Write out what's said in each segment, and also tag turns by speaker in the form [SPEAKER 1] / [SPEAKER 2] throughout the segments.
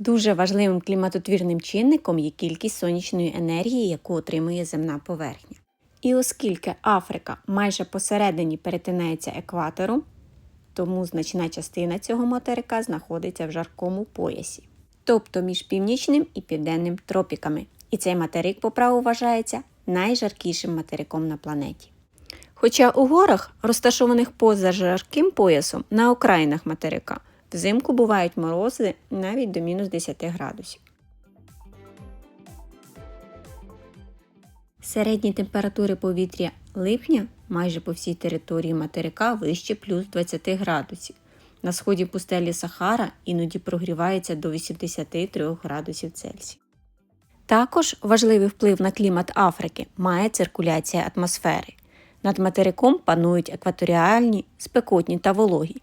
[SPEAKER 1] Дуже важливим кліматотвірним чинником є кількість сонячної енергії, яку отримує земна поверхня. І оскільки Африка майже посередині перетинається екватором, тому значна частина цього материка знаходиться в жаркому поясі, тобто між північним і південним тропіками. І цей материк по праву вважається найжаркішим материком на планеті. Хоча у горах, розташованих поза жарким поясом на окраїнах материка, взимку бувають морози навіть до мінус 10 градусів. Середні температури повітря липня майже по всій території материка вище плюс 20 градусів. На сході пустелі Сахара іноді прогрівається до 83 градусів Цельсія. Також важливий вплив на клімат Африки має циркуляція атмосфери. Над материком панують екваторіальні, спекотні та вологі,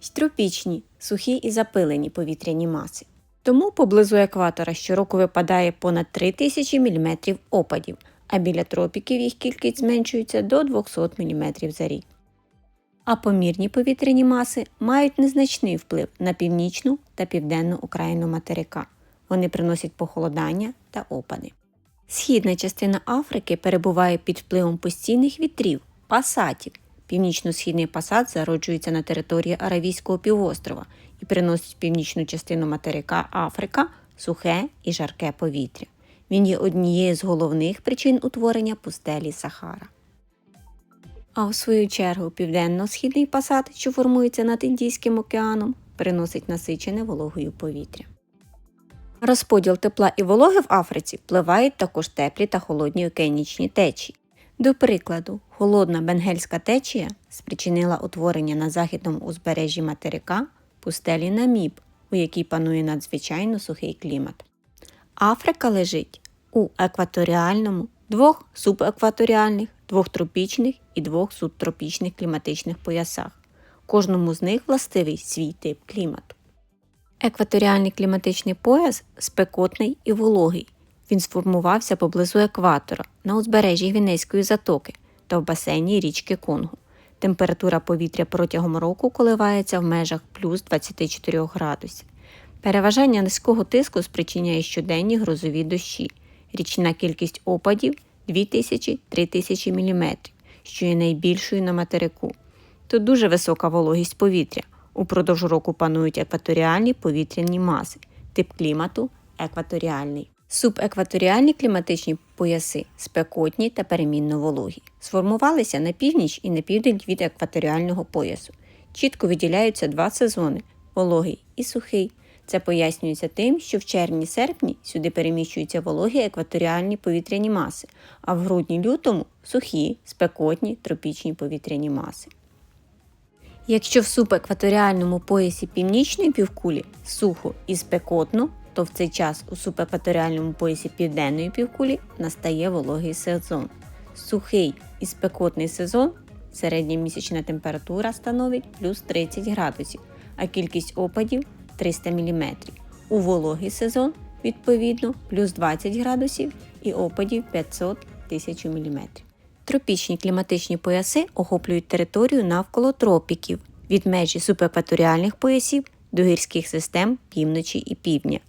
[SPEAKER 1] й тропічні, сухі і запилені повітряні маси. Тому поблизу екватора щороку випадає понад 3000 мм опадів, а біля тропіків їх кількість зменшується до 200 мм за рік. А помірні повітряні маси мають незначний вплив на північну та південну окраїну материка. Вони приносять похолодання та опади. Східна частина Африки перебуває під впливом постійних вітрів, пасатів. Північно-східний пасат зароджується на території Аравійського півострова і приносить північну частину материка Африка сухе і жарке повітря. Він є однією з головних причин утворення пустелі Сахара. А в свою чергу південно-східний пасат, що формується над Індійським океаном, приносить насичене вологою повітря. Розподіл тепла і вологи в Африці впливають також теплі та холодні океанічні течії. До прикладу, холодна бенгельська течія спричинила утворення на західному узбережжі материка пустелі Наміб, у якій панує надзвичайно сухий клімат. Африка лежить у екваторіальному, двох субекваторіальних, двох тропічних і двох субтропічних кліматичних поясах. Кожному з них властивий свій тип клімату. Екваторіальний кліматичний пояс спекотний і вологий. Він сформувався поблизу екватора на узбережжі Гвінейської затоки та в басейні річки Конгу. Температура повітря протягом року коливається в межах плюс 24 градусів. Переважання низького тиску спричиняє щоденні грозові дощі. Річна кількість опадів 2000-3000 мм, що є найбільшою на материку. Тут дуже висока вологість повітря. Упродовж року панують екваторіальні повітряні маси, тип клімату екваторіальний. Субекваторіальні кліматичні пояси спекотні та перемінно вологі. Сформувалися на північ і на південь від екваторіального поясу. Чітко виділяються два сезони вологий і сухий. Це пояснюється тим, що в червні-серпні сюди переміщуються вологі екваторіальні повітряні маси, а в грудні-лютому сухі, спекотні тропічні повітряні маси. Якщо в субекваторіальному поясі північної півкулі сухо і спекотно, то в цей час у субекваторіальному поясі південної півкулі настає вологий сезон. Сухий і спекотний сезон середня місячна температура становить плюс 30 градусів, а кількість опадів 300 мм. У вологий сезон, відповідно, плюс 20 градусів і опадів 500 тисяч мм. Тропічні кліматичні пояси охоплюють територію навколо тропіків від межі субекваторіальних поясів до гірських систем півночі і півдня.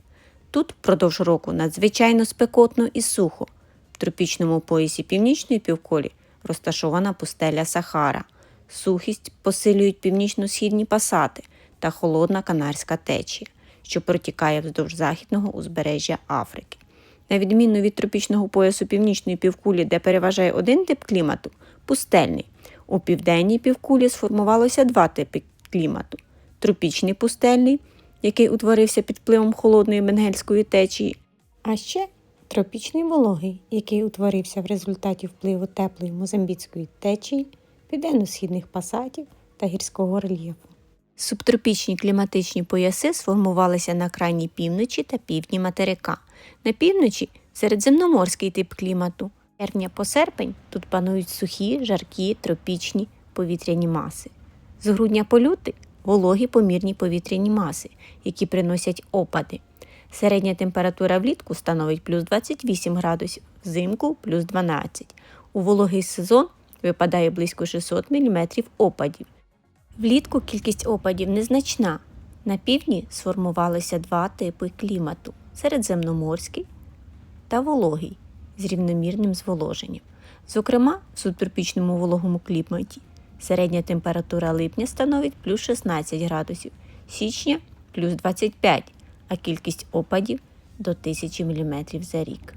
[SPEAKER 1] Тут впродовж року надзвичайно спекотно і сухо. В тропічному поясі північної півколі розташована пустеля Сахара. Сухість посилюють північно-східні пасати та холодна канарська течія, що протікає вздовж західного узбережжя Африки. На відміну від тропічного поясу північної півкулі, де переважає один тип клімату пустельний. У південній півкулі сформувалося два типи клімату: тропічний пустельний, який утворився під впливом холодної бенгельської течії, а ще тропічний вологий, який утворився в результаті впливу теплої мозамбіцької течії, південно-східних пасатів та гірського рельєфу. Субтропічні кліматичні пояси сформувалися на крайній півночі та півдні материка. На півночі середземноморський тип клімату. Червня по серпень тут панують сухі, жаркі, тропічні повітряні маси. З грудня по лютий вологі помірні повітряні маси, які приносять опади. Середня температура влітку становить плюс 28 градусів, взимку плюс 12. У вологий сезон випадає близько 600 мм опадів. Влітку кількість опадів незначна На півдні сформувалися два типи клімату середземноморський та вологий з рівномірним зволоженням. Зокрема, в субтропічному вологому кліматі середня температура липня становить плюс 16 градусів, січня плюс 25, а кількість опадів до 1000 мм за рік.